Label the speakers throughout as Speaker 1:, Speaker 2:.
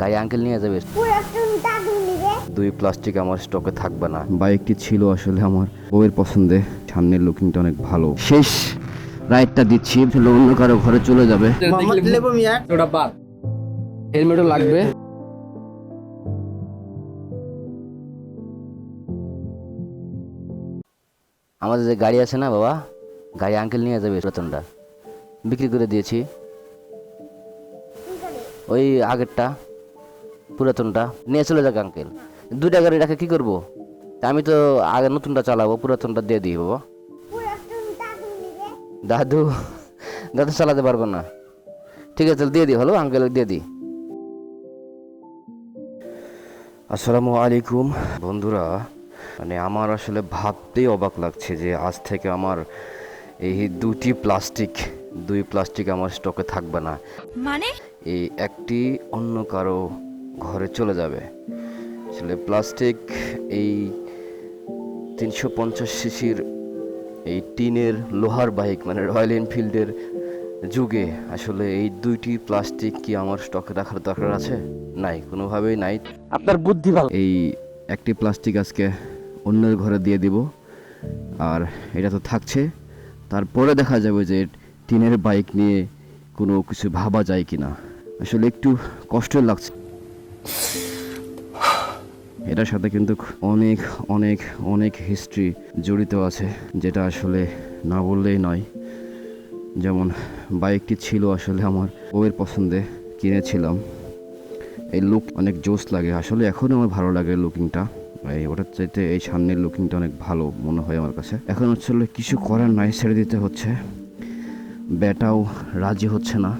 Speaker 1: গাড়ি আঙ্কেল নিয়ে যাবে। দুই প্লাস্টিক আমার স্টকে থাকবে না। বাইকটি ছিল আসলে আমার বউয়ের পছন্দে। সামনের লুকিংটা অনেক ভালো। শেষ রাইডটা দিচ্ছি। অন্য কারও ঘরে চলে যাবে।
Speaker 2: ওটা বাদ। হেলমেটও লাগবে।
Speaker 1: আমাদের যে গাড়ি আছে না বাবা গাড়ি আঙ্কেল নিয়ে যাবে রতনটা বিক্রি করে দিয়েছি। ওই আগেরটা। পুরাতনটা নিয়ে চলে যাক আঙ্কেল দুইটা গাড়ি রাখে কি করব? তা আমি তো আগে নতুনটা চালাবো পুরাতনটা দিয়ে দিই বাবা। দাদু দাদু চালাতে পারব না। ঠিক আছে দিয়ে দিই হলো? আঙ্কেল দিয়ে দিই। আসসালামু আলাইকুম। বন্ধুরা মানে আমার আসলে ভাবতেই অবাক লাগছে যে আজ থেকে আমার এই দুটি প্লাস্টিক দুই প্লাস্টিক আমার স্টকে থাকবে না।
Speaker 3: মানে?
Speaker 1: এই একটি অন্য কারও ঘরে চলে যাবে। আসলে প্লাস্টিক এই তিনশো পঞ্চাশ সিসির এই টিনের লোহার বাইক মানে রয়্যাল এনফিল্ডের যুগে আসলে এই দুইটি প্লাস্টিক কি আমার স্টকে রাখার দরকার আছে? নাই কোনোভাবেই নাই।
Speaker 2: আপনার বুদ্ধি ভালো।
Speaker 1: এই একটি প্লাস্টিক আজকে অন্যের ঘরে দিয়ে দিব। আর এটা তো থাকছে। তারপরে দেখা যাবে যে টিনের বাইক নিয়ে কোনো কিছু ভাবা যায় কি না আসলে একটু কষ্ট লাগছে। এটার সাথে কিন্তু অনেক অনেক অনেক হিস্ট্রি জড়িত আছে, যেটা আসলে না বললেই নয়। যেমন বাইকটি ছিল আসলে আমার বউয়ের পছন্দে কিনেছিলাম। এই লুক অনেক জোস লাগে। আসলে এখনও আমার ভালো লাগে লুকিংটা এই ওটার চাইতে এই সামনের লুকিংটা অনেক ভালো মনে হয় আমার কাছে। এখন হলো কিছু করার নাই, ছেড়ে দিতে হচ্ছে। ব্যাটাও রাজি হচ্ছে না।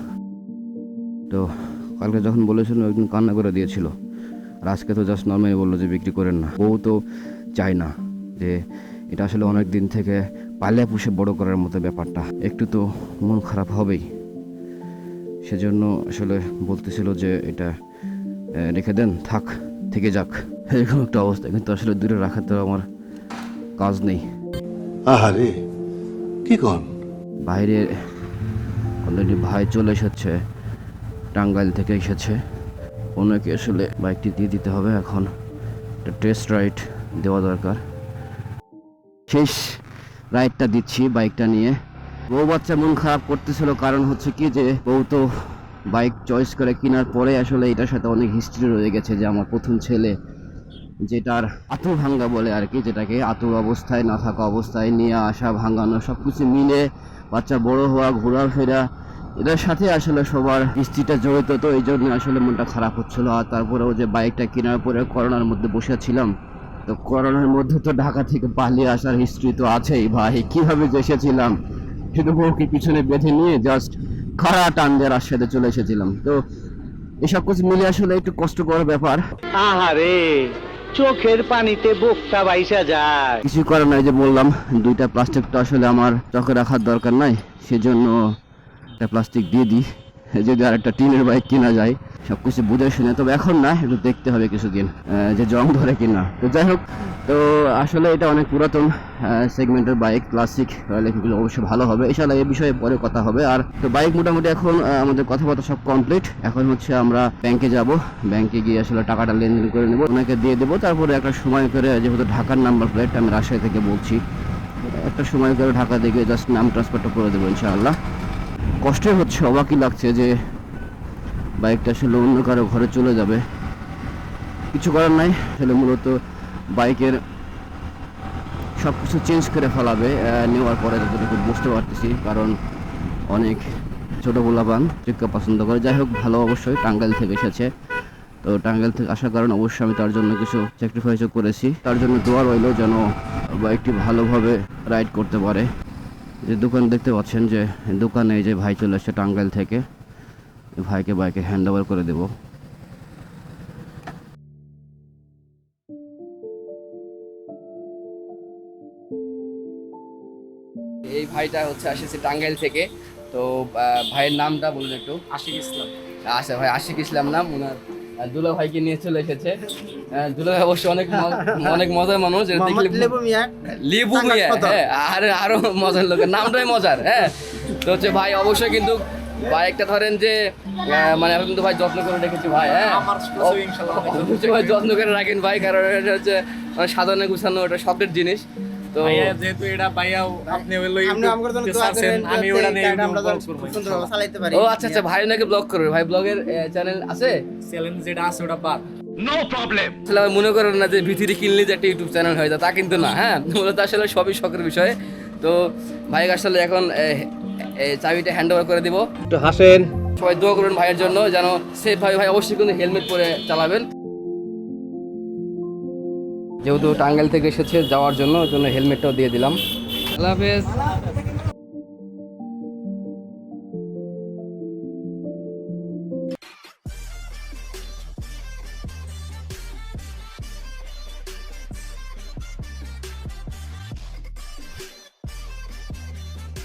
Speaker 1: তো কালকে যখন বলেছিল একদিন কান্না করে দিয়েছিল। আর আজকে তো জাস্ট নর্মালি বলল যে বিক্রি করেন না। বউ তো চায় না যে এটা আসলে অনেক দিন থেকে পালিয়া পুষে বড় করার মতো ব্যাপারটা। একটু তো মন খারাপ হবেই। সেজন্য আসলে বলতেছিল যে এটা রেখে দেন থাক থেকে যাক। এরকম একটা অবস্থা। কিন্তু আসলে দূরে রাখার তো আমার কাজ নেই।
Speaker 4: আহারে কি কন?
Speaker 1: বাইরে অলরেডি ভাই চলে এসেছে। টাঙ্গাইল থেকে এসেছে। ওনাকে আসলে বাইকটি দিয়ে দিতে হবে এখন। একটা টেস্ট রাইড দেওয়া দরকার। শেষ রাইডটা দিচ্ছি বাইকটা নিয়ে। বউ বাচ্চা মন খারাপ করতেছিল, কারণ হচ্ছে কি যে বউ তো বাইক চয়েস করে কেনার পরে আসলে এটার সাথে অনেক হিস্ট্রি রয়ে গেছে যে আমার প্রথম ছেলে যেটার আতুর ভাঙ্গা বলে আর কি, যেটাকে আতুর অবস্থায়, না থাকা অবস্থায় নিয়ে আসা, ভাঙানো সব কিছু মিলে বাচ্চা বড় হওয়া, ঘোরাফেরা এটার সাথে আসলে সবার হিস্ট্রিটা জড়িত তো এই জন্য আসলে মনটা খারাপ হচ্ছিল। আর তারপরে তারপরেও যে বাইকটা কেনার পরে করোনার মধ্যে বসেছিলাম তো করোনার মধ্যে তো ঢাকা থেকে পালিয়ে আসার হিস্ট্রি তো আছেই ভাই। কীভাবে যে এসেছিলাম শুধু বউকে পিছনে বেঁধে নিয়ে জাস্ট খাড়া টান দিয়ে রাজশাহীতে চলে এসেছিলাম। তো এসব কিছু মিলে আসলে একটু কষ্টকর ব্যাপার।
Speaker 5: আহারে চোখের পানিতে বুকটা বাইসা যায়।
Speaker 1: কিছু করার নাই যে বললাম দুইটা প্লাস্টিক তো আসলে আমার চোখে রাখার দরকার নাই সেজন্য একটা প্লাস্টিক দিয়ে দিই, যদি আর একটা টিনের বাইক কেনা যায়। সব কিছু বুঝে শুনে, তবে এখন না, একটু দেখতে হবে কিছুদিন যে জং ধরে কিনা। তো যাই হোক, তো আসলে এটা অনেক পুরাতন সেগমেন্টের বাইক ক্লাসিক এনফিল্ড অবশ্যই ভালো হবে। এছাড়া এই বিষয়ে পরে কথা হবে। আর তো বাইক মোটামুটি এখন আমাদের কথাবার্তা সব কমপ্লিট এখন হচ্ছে আমরা ব্যাংকে যাব। ব্যাংকে গিয়ে আসলে টাকাটা লেনদেন করে নেব। ওনাকে দিয়ে দেবো। তারপরে একটা সময় করে, যেহেতু ঢাকার নাম্বার প্লেটটা আমি রাজশাহী থেকে বলছি। একটা সময় করে ঢাকা থেকে জাস্ট নাম ট্রান্সফারটা করে দেবো ইনশাআল্লাহ। কষ্টে হচ্ছে, অবাকই লাগছে যে বাইকটা আসলে অন্য কারও ঘরে চলে যাবে। কিছু করার নাই, আসলে মূলত বাইকের সব কিছু চেঞ্জ করে ফেলাবে নেওয়ার পরে যতটুকু বুঝতে পারতেছি, কারণ অনেক ছোটো গোলাপান চিক্কা পছন্দ করে। যাই হোক, ভালো অবশ্যই, টাঙ্গাইল থেকে এসেছে। তো টাঙ্গাইল থেকে আসার কারণে অবশ্যই আমি তার জন্য কিছু স্যাক্রিফাইসও করেছি। তার জন্য দোয়া রইল যেন বাইকটি ভালোভাবে রাইড করতে পারে। যে দোকান দেখতে পাচ্ছেন যে দোকানে এই যে ভাই চলে আসছে টাঙ্গাইল থেকে এই ভাইকে বাইকে হ্যান্ড ওভার করে দেবো।
Speaker 2: এই ভাইটা হচ্ছে আসেছে টাঙ্গাইল থেকে তো ভাইয়ের নামটা বলুন একটু।
Speaker 5: আশিক ইসলাম।
Speaker 2: আচ্ছা ভাই আশিক ইসলাম নাম ওনার দুলা ভাইকে নিয়ে চলে এসেছে। দুলা ভাই অবশ্য অনেক অনেক মজার মানুষ
Speaker 5: লেবু মিয়া
Speaker 2: লিবু মিয়া হ্যাঁ আরে আরও মজার লোকের নামটাই মজার হ্যাঁ। তো হচ্ছে ভাই অবশ্যই কিন্তু বাইকটা ধরেন যে মানে এখন তো ভাই যত্ন করে রেখেছি ভাই হ্যাঁ। ভাই যত্ন করে রাখেন ভাই কারণ এটা হচ্ছে মানে সাধারণে গুছানো এটা শখের জিনিস। তো
Speaker 3: যেহেতু এটা আপনি
Speaker 5: করেন
Speaker 3: আমি ওটা
Speaker 5: চালাইতে পারি।
Speaker 2: ও আচ্ছা আচ্ছা ভাই নাকি ব্লগ করবে। ভাই ব্লগের চ্যানেল আছে?
Speaker 3: চ্যালেঞ্জ যেটা আছে ওটা বাদ।
Speaker 2: আসলে মনে করেন না যে ভিতরে কিনলে যে একটা ইউটিউব চ্যানেল হয়ে যায় তা কিন্তু না হ্যাঁ? মূলত আসলে সবই শখের বিষয়। তো ভাই আসলে এখন চাবিটা হ্যান্ড ওভার করে দিব।
Speaker 5: একটু হাসেন।
Speaker 2: সবাই দোয়া করবেন ভাইয়ের জন্য যেন সেফ ভাই ভাই অবশ্যই কিন্তু হেলমেট পরে চালাবেন। যেহেতু টাঙ্গাইল থেকে এসেছে যাওয়ার জন্য ওই জন্য হেলমেটটাও দিয়ে দিলাম। আল্লাহ হাফেজ।